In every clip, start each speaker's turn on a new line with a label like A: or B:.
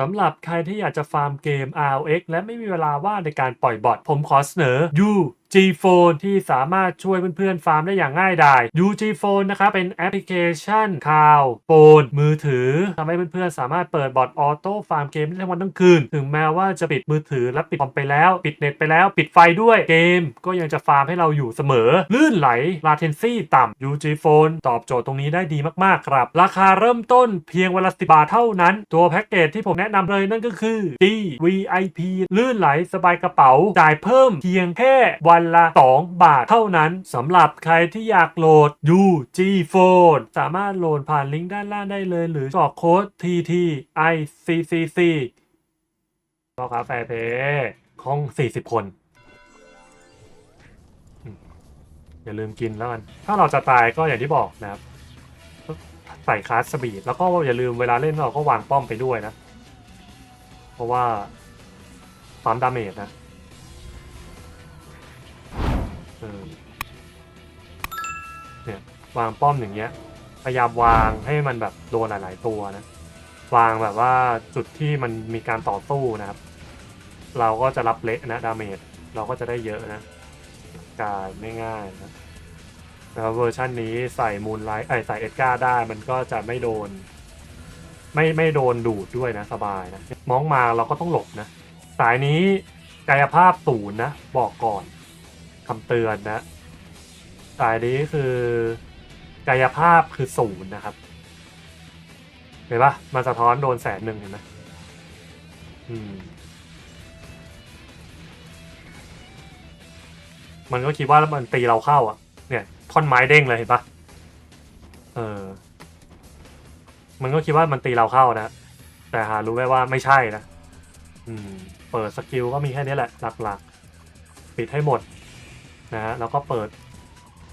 A: สำหรับใครที่อยากจะฟาร์มเกม RX และไม่มีเวลาว่างในการปล่อยบอทผมขอเสนอ You G-Phone ที่สามารถช่วยเพื่อนๆฟาร์มได้อย่างง่ายดาย UG Phone นะครับเป็นแอปพลิเคชันข่าวโฟนมือถือทำให้เพื่อนๆสามารถเปิดบอทออโต้ฟาร์มเกมได้ทั้งวันทั้งคืน ถึงแม้ว่าจะปิดมือถือและปิดคอมไปแล้ว ปิดเน็ตไปแล้ว ปิดไฟด้วยเกม ก็ยังจะฟาร์มให้เราอยู่เสมอ ลื่นไหลลาเทนซี่ต่ำ UG Phone ตอบโจทย์ตรงนี้ได้ดีมากๆครับ ราคาเริ่มต้นเพียงวันละสิบาทเท่านั้น ตัวแพ็กเกจที่ผมแนะนำเลยนั่นก็คือ D VIP ลื่นไหลสบายกระเป๋าจ่ายเพิ่มเพียงแค่วันละ 2 บาทเท่านั้นสำหรับใครที่อยากโหลด UG Phone สามารถโหลดผ่านลิงก์ด้านล่างได้เลย หรือกรอกโค้ด TT ICCC พ่อค้าแฟร์เพย์ของ 40 คน อย่าลืมกินแล้วกัน ถ้าเราจะตายก็อย่างที่บอกนะครับ ใส่คลาสสปีด แล้วก็อย่าลืมเวลาเล่นเราก็วางป้อมไปด้วยนะ เพราะว่าปั๊มดาเมจนะ วางป้อมอย่างเงี้ย พยายามวางให้มันแบบโดนหลาย ๆ ตัวนะ วางแบบว่าจุดที่มันมีการต่อสู้นะครับ เราก็จะรับเละนะดาเมจเราก็จะได้เยอะนะ การไม่ง่ายนะแล้วเวอร์ชันนี้ใส่มูนไลท์ไอใส่เอ็ดการ์ได้มันก็จะไม่โดน ไม่ไม่โดนดูดด้วยนะสบายนะมองมาเราก็ต้องหลบนะ สายนี้กายภาพศูนย์นะ บอกก่อนคำเตือนนะ สายนี้คือ กายภาพคือศูนย์นะครับเห็นปะมันสะท้อนโดนแสนหนึ่งเห็นไหมอืม มันก็คิดว่ามันตีเราเข้าอะ เนี่ย ท่อนไม้เด้งเลยเห็นปะเออ มันก็คิดว่ามันตีเราเข้านะ แต่หารู้ไหมว่าไม่ใช่นะ อืม เปิดสกิลก็มีแค่นี้แหละ หลักๆ ปิดให้หมด นะฮะ แล้วก็เปิด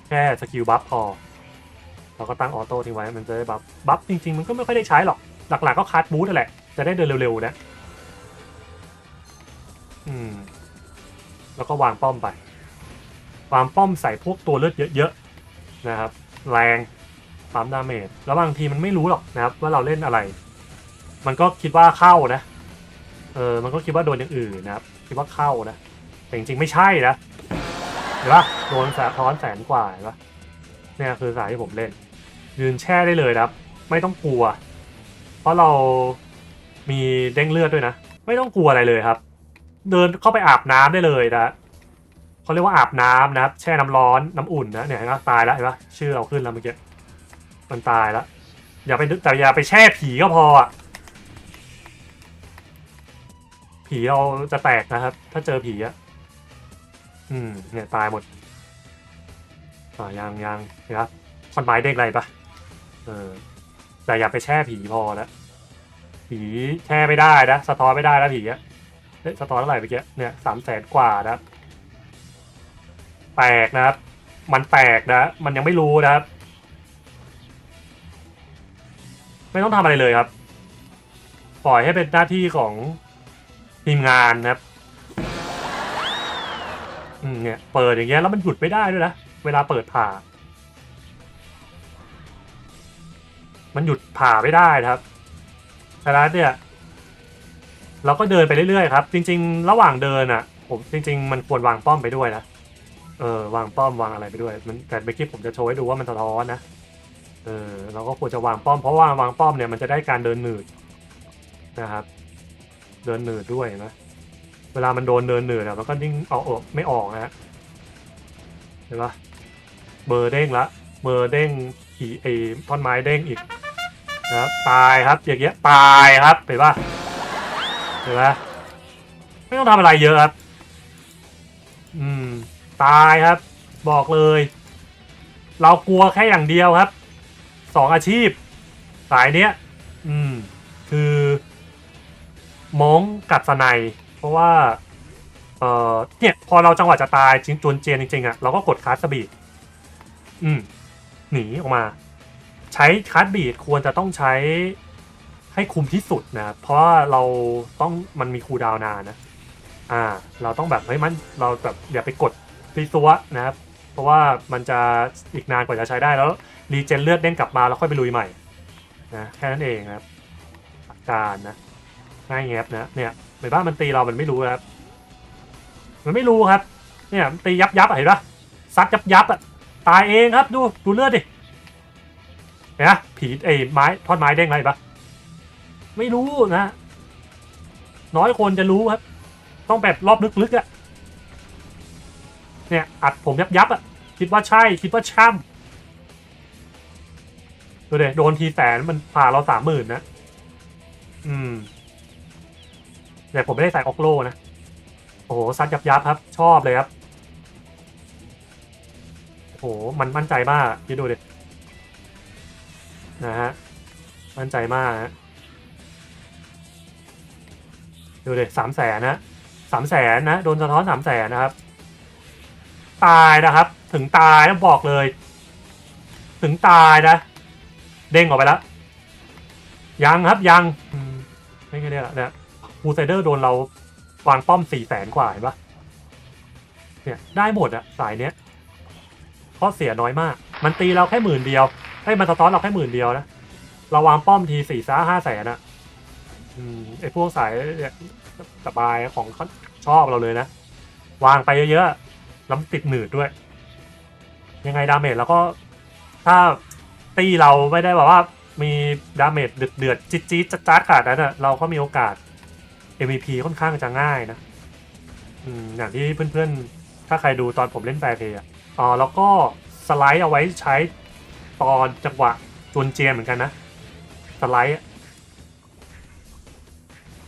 A: แค่สกิลบัฟพอ เราก็ตั้งออโต้ทิ้งไว้มันจะได้บัฟบัฟจริงๆ มันก็ไม่ค่อยได้ใช้หรอก หลักๆก็คัดบูทแหละ จะได้เดินเร็วๆนะ อืม แล้วก็วางป้อมไป วางป้อมใส่พวกตัวเลือดเยอะๆนะครับ แรงปั๊มดาเมจแล้วบางทีมันไม่รู้หรอกนะครับ ว่าเราเล่นอะไร มันก็คิดว่าเข้านะ เออ มันก็คิดว่าโดนอย่างอื่นนะครับ คิดว่าเข้านะ แต่จริงๆไม่ใช่นะ เห็นปะโดนสะท้อนแสนกว่าเห็นปะเนี่ยคือสายที่ผมเล่น ยืนแช่ได้เลยครับ ไม่ต้องกลัว เพราะเรามีเด้งเลือดด้วยนะ ไม่ต้องกลัวอะไรเลยครับ เดินเข้าไปอาบน้ำได้เลยนะเขาเรียกว่าอาบน้ำนะครับ แช่น้ำร้อนน้ำอุ่นนะเนี่ยนะตายแล้วเห็นปะชื่อเราขึ้นแล้วเมื่อกี้มันตายแล้วอย่าไปแต่อย่าไปแช่ผีก็พออะผีเราจะแตกนะครับ ถ้าเจอผีอะอืมเนี่ยตายหมดอ่ายังยังเห็นปะคอนไม้เด้งอะไรปะ เออ แต่อย่าไปแช่ผีพอแล้วผีแช่ไม่ได้นะ สะท้อนไม่ได้แล้วผีอะเฮ้ยสะท้อนเท่าไหร่เมื่อกี้เนี่ยสามแสนกว่านะแตกนะครับ มันแตกนะ มันยังไม่รู้นะครับ ไม่ต้องทำอะไรเลยครับ ปล่อยให้เป็นหน้าที่ของทีมงานนะครับอืมเนี่ยเปิดอย่างเงี้ยแล้วมันหยุดไม่ได้ด้วยนะ เวลาเปิดผ่า มันหยุดผ่าไม่ได้นะครับฉะนั้นเนี่ยเราก็เดินไปเรื่อยๆครับ จริง ๆ ระหว่างเดินอะ ผมจริง ๆ มันควรวางป้อมไปด้วยนะเออวางป้อมวางอะไรไปด้วย มันแต่เมื่อกี้ผมจะโชว์ให้ดูว่ามันสะท้อนนะเออเราก็ควรจะวางป้อมเพราะว่าวางป้อมเนี่ยมันจะได้การเดินหนืดนะครับ เดินหนืดด้วยนะเวลามันโดนเดินหนืดอะมันก็ยิ่งเอาออกไม่ออกนะฮะเห็นปะเบอร์เด้งละเบอร์เด้งขี่ไอ้ท่อนไม้เด้งอีก นะครับตายครับอย่างเงี้ยตายครับเห็นปะเห็นปะไม่ต้องทำอะไรเยอะครับ อืม ตายครับ บอกเลย เรากลัวแค่อย่างเดียวครับสองอาชีพ สายเนี้ย อืม คือมองกัดสนเพราะว่า เอ่อ เนี่ย พอเราจังหวะจะตายจริงจวนเจนจริงๆอะ่ะ เราก็กดคาร์สบีดอืม หนีออกมา ใช้คาร์บีดควรจะต้องใช้ให้คุมที่สุดนะเพราะว่าเราต้องมันมีคูดาวนานนะอ่า เราต้องแบบเฮ้ยมันเราแบบอย่าไปกดฟีซัวนะครับ เพราะว่ามันจะอีกนานกว่าจะใช้ได้แล้วรีเจนเลือดเด้งกลับมาแล้วค่อยไปลุยใหม่นะแค่นั้นเองครับหลัการนะง่ายแงบนะเนี่ยเหมือนว่ามันตีเรามันไม่รู้ครับ มันไม่รู้ครับ เนี่ยตียับยับเห็นปะซัดยับยับอะตายเองครับดูดูเลือดดิ เห็นปะผีไอ้ไม้ทอนไม้เด้งอะไรปะไม่รู้นะ น้อยคนจะรู้ครับ ต้องแบบรอบลึกๆอะเนี่ยอัดผมยับยับอะคิดว่าใช่คิดว่าช่ำดูเดโดนทีแสนมันผ่าเราสามหมื่นนะ อืมแต่ผมไม่ได้ใส่ออกโลนะ โอ้โหซัดยับยับครับ ชอบเลยครับ โอ้โห มันมั่นใจมากคิดดูเดิ นะฮะ มั่นใจมากฮะดูดิสามแสนนะสามแสนนะ โดนสะท้อนสามแสนนะครับ ตายนะครับ ถึงตายต้องบอกเลย ถึงตายนะ เด้งออกไปแล้ว ยังครับยังไม่ใช่เนี่ยเนี่ยบูไซเดอร์โดนเราวางป้อมสี่แสนกว่าเห็นปะเนี่ยได้หมดอะสายเนี้ยข้อเสียน้อยมาก มันตีเราแค่หมื่นเดียว ให้มันสะท้อนเราแค่หมื่นเดียวนะเราวางป้อมทีสี่ซ่าห้าแสนอะอืมไอพวกสายเนี่ยสบายของเขาชอบเราเลยนะ วางไปเยอะๆแล้วติดหนืดด้วย ยังไงดาเมจแล้วก็ถ้าตีเราไม่ได้แบบว่ามีดาเมจเดือดเดือดๆจี๊ดจี๊ดจัดๆขนาดนั้นอะเราก็มีโอกาส MVP ค่อนข้างจะง่ายนะอืมอย่างที่เพื่อนๆ ถ้าใครดูตอนผมเล่นแฟร์เพย์อะอ๋อแล้วก็สไลด์เอาไว้ใช้ ตอนจังหวะจวนเจียนเหมือนกันนะสไลด์อะ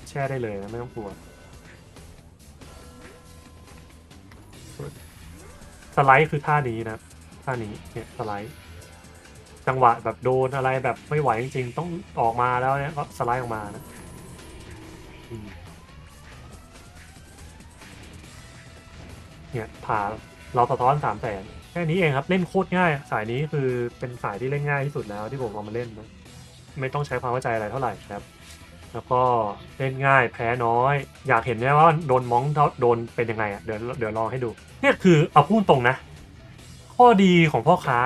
A: แช่ได้เลยนะไม่ต้องกลัวสไลด์คือท่านี้นะท่านี้เนี่ยสไลด์ จังหวะแบบโดนอะไรแบบไม่ไหวจริงๆ ต้องออกมาแล้วเนี่ยก็สไลด์ออกมานะเนี่ยผ่าเราสะท้อนสามแสน ค่นี้เองครับเล่นโคตรง่าย สายนี้คือเป็นสายที่เล่นง่ายที่สุดแล้วที่ผมลองมาเล่นนะไม่ต้องใช้ความเข้าใจอะไรเท่าไหร่ครับ แล้วก็เล่นง่ายแพ้น้อย อยากเห็นไหมว่าโดนมองโดนเป็นยังไงอะเดี๋ยวเดี๋ยวลองให้ดูเนี่ยคือเอาพูดตรงนะ ข้อดีของพ่อค้า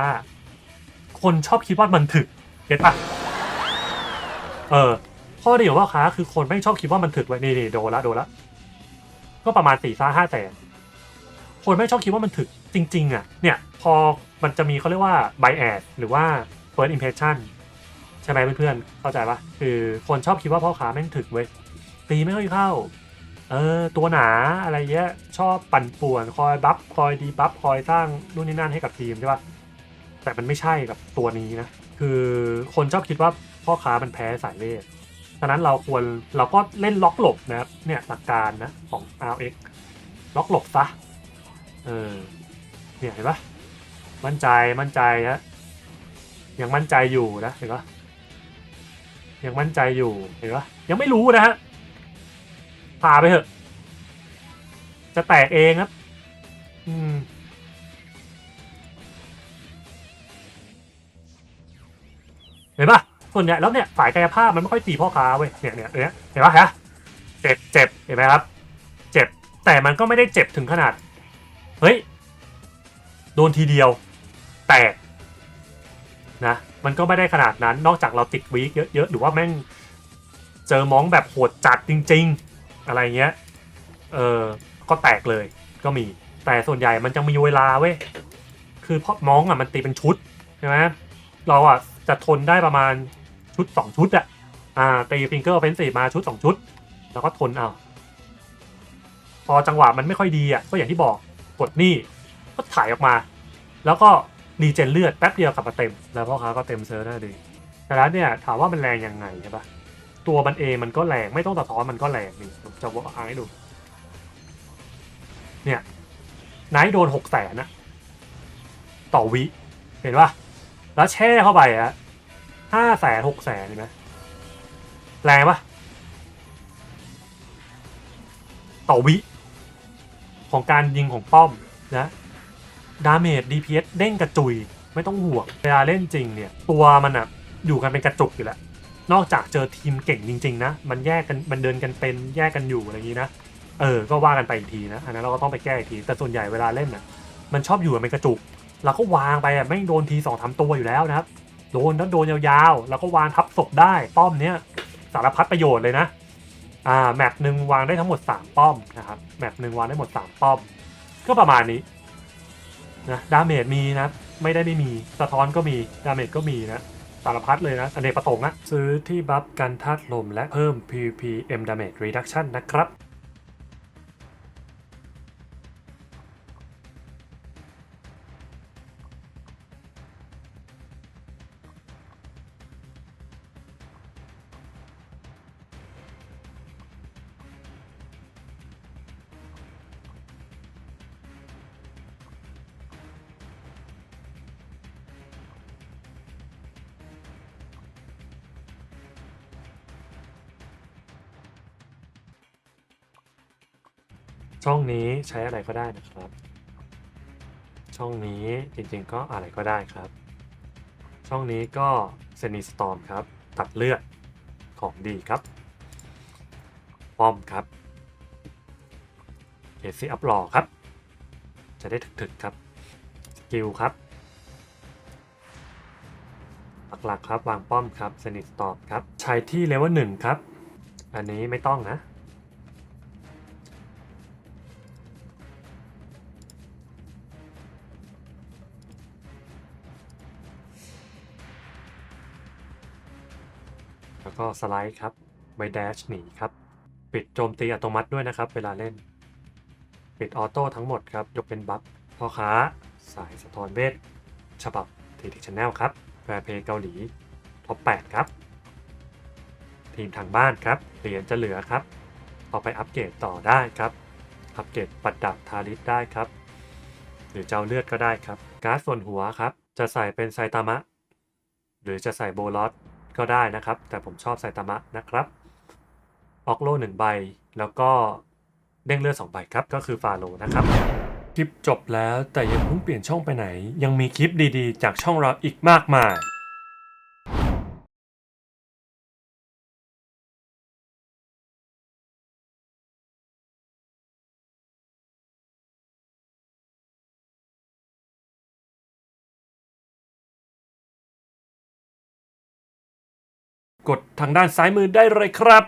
A: คนชอบคิดว่ามันถึกเก็ตปะเออข้อดีของพ่อค้าคือคนไม่ชอบคิดว่ามันถึกไว้นี่นี่โดนละโดนละก็ประมาณสี่ซ่าห้าแสนคนไม่ชอบคิดว่ามันถึก จริงๆอะเนี่ยพอมันจะมีเขาเรียกว่า bias หรือว่า first impression ใช่ไหมเพื่อนๆเข้าใจปะคือคนชอบคิดว่าพ่อค้าแม่งถึกเว้ยตีไม่ค่อยเข้าเออตัวหนาอะไรเงี้ยชอบปั่นป่วนคอยบัฟคอยดีบัฟคอยสร้างนู่นนี่นั่นให้กับทีมใช่ปะแต่มันไม่ใช่กับตัวนี้นะคือคนชอบคิดว่าพ่อค้ามันแพ้สายเวทฉะนั้นเราควรเราก็เล่นล็อกหลบนะครับเนี่ยหลักการนะของ RX ล็อกหลบซะเออ เนี่ยเห็นปะมั่นใจมั่นใจฮะยังมั่นใจอยู่นะเห็นปะยังมั่นใจอยู่เห็นปะยังไม่รู้นะฮะพาไปเถอะ จะแตกเองครับ อืมเห็นปะส่วนใหญ่แล้วเนี่ยฝ่ายกายภาพมันไม่ค่อยตีพ่อค้าเว้ยเนี่ยเนี่ยเนี่ยเห็นปะฮะเจ็บเจ็บเห็นไหมครับ เจ็บแต่มันก็ไม่ได้เจ็บถึงขนาด เฮ้ย โดนทีเดียวแตกนะมันก็ไม่ได้ขนาดนั้นนอกจากเราติดวีคเยอะๆหรือว่าแม่งเจอมองแบบโหดจัดจริง ๆ อะไรเงี้ยเออก็แตกเลยก็มีแต่ส่วนใหญ่มันจะมีเวลาเว้ยคือเพราะมองอะมันตีเป็นชุดใช่ไหมเราอะจะทนได้ประมาณชุดสองชุดอะอ่าตีฟิงเกอร์ออเฟนซีมาชุดสองชุด แล้วก็ทนเอาพอจังหวะมันไม่ค่อยดีอะก็อย่างที่บอกกดนี่ ก็ถ่ายออกมา แล้วก็รีเจนเลือดแป๊บเดียวกลับมาเต็ม แล้วพ่อค้าก็เต็มเซิร์ฟได้ดีแต่แล้วเนี่ยถามว่ามันแรงยังไงใช่ปะตัวมันเองมันก็แรงไม่ต้องสะท้อนมันก็แรงนี่ผมจะบอกให้ดู เนี่ยนท์โดนหกแสนนะต่อวิ เห็นปะแล้วแช่เข้าไปอะห้าแสนหกแสนเห็นไหมแรงปะต่อวิ ของการยิงของป้อมนะ ดาเมจ DPS เด้งกระจุย ไม่ต้องห่วงเวลาเล่นจริงเนี่ย ตัวมันอะอยู่กันเป็นกระจุกอยู่แล้ว นอกจากเจอทีมเก่งจริง ๆ นะ มันแยกกันมันเดินกันเป็นแยกกันอยู่อะไรอย่างนี้นะเออ ก็ว่ากันไปอีกทีนะ อันนั้นเราก็ต้องไปแก้อีกที แต่ส่วนใหญ่เวลาเล่นน่ะ มันชอบอยู่เป็นกระจุก เราก็วางไปอะ ไม่โดนทีสองทำตัวอยู่แล้วนะครับ โดนแล้วโดนยาวๆ แล้วก็วางทับศพได้ ป้อมเนี้ยสารพัดประโยชน์เลยนะ อ่า แมปหนึ่งวางได้ทั้งหมด 3 ป้อมนะครับ แมปหนึ่งวางได้หมด 3 ป้อม ก็ประมาณนี้ นะดาเมจมีนะ ไม่ได้ไม่มีสะท้อนก็มีดาเมจก็มีนะสารพัดเลยนะอเนกประสงค์นะ ซื้อที่บัฟกันธาตุลมและเพิ่ม PVP M Damage Reduction นะครับ ช่องนี้ใช้อะไรก็ได้นะครับ ช่องนี้จริงๆก็อะไรก็ได้ครับ ช่องนี้ก็เซนิสตอมครับ ตัดเลือดของดีครับป้อมครับเอซีอัพหล่อครับ จะได้ถึกๆครับ สกิลครับหลักๆครับ วางป้อมครับเซนิสตอมครับ ใช้ที่เลเวลหนึ่งครับ อันนี้ไม่ต้องนะ ก็สไลด์ครับไวแดชหนีครับ ปิดโจมตีอัตโนมัติด้วยนะครับ เวลาเล่น ปิดออโต้ทั้งหมดครับ ยกเป็นบัฟพ่อค้า สายสะท้อนเวท ฉบับทีทีชแนลครับแฟร์เพย์เกาหลีท็อป8ครับ ทีมทางบ้านครับ เหรียญจะเหลือครับ เอาไปอัปเกรดต่อได้ครับ อัปเกรดปัดดับทาริสได้ครับ หรือเจ้าเลือดก็ได้ครับ การ์ดส่วนหัวครับ จะใส่เป็นไซตามะ หรือจะใส่โบลอส ก็ได้นะครับ แต่ผมชอบไซตามะนะครับ ออกโลหนึ่งใบ แล้วก็เด้งเลือดสองใบครับ ก็คือฟาโลนะครับ คลิปจบแล้วแต่ยังเพิ่งเปลี่ยนช่องไปไหน ยังมีคลิปดีๆ จากช่องเราอีกมากมาย กดทางด้านซ้ายมือได้เลยครับ